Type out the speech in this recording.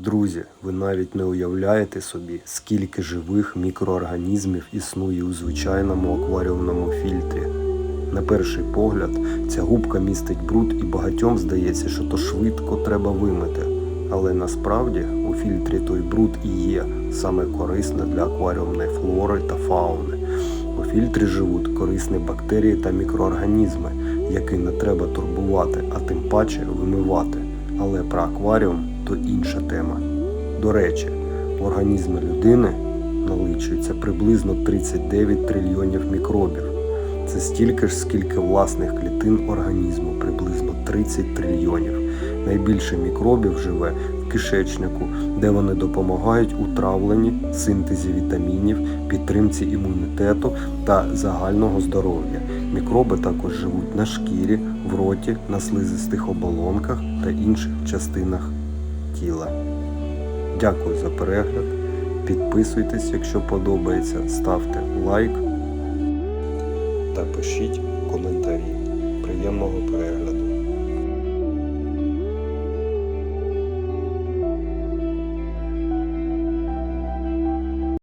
Друзі, ви навіть не уявляєте собі, скільки живих мікроорганізмів існує у звичайному акваріумному фільтрі. На перший погляд, ця губка містить бруд і багатьом здається, що то швидко треба вимити. Але насправді у фільтрі той бруд і є саме корисне для акваріумної флори та фауни. У фільтрі живуть корисні бактерії та мікроорганізми, які не треба турбувати, а тим паче вимивати. Але про акваріум то інша тема. До речі, в організмі людини наличується приблизно 39 трильйонів мікробів. Це стільки ж, скільки власних клітин організму, приблизно 30 трильйонів. Найбільше мікробів живе в кишечнику, де вони допомагають у травленні, синтезі вітамінів, підтримці імунітету та загального здоров'я. Мікроби також живуть на шкірі, в роті, на слизистих оболонках та інших частинах тіла. Дякую за перегляд. Підписуйтесь, якщо подобається, ставте лайк та пишіть коментарі. Приємного перегляду!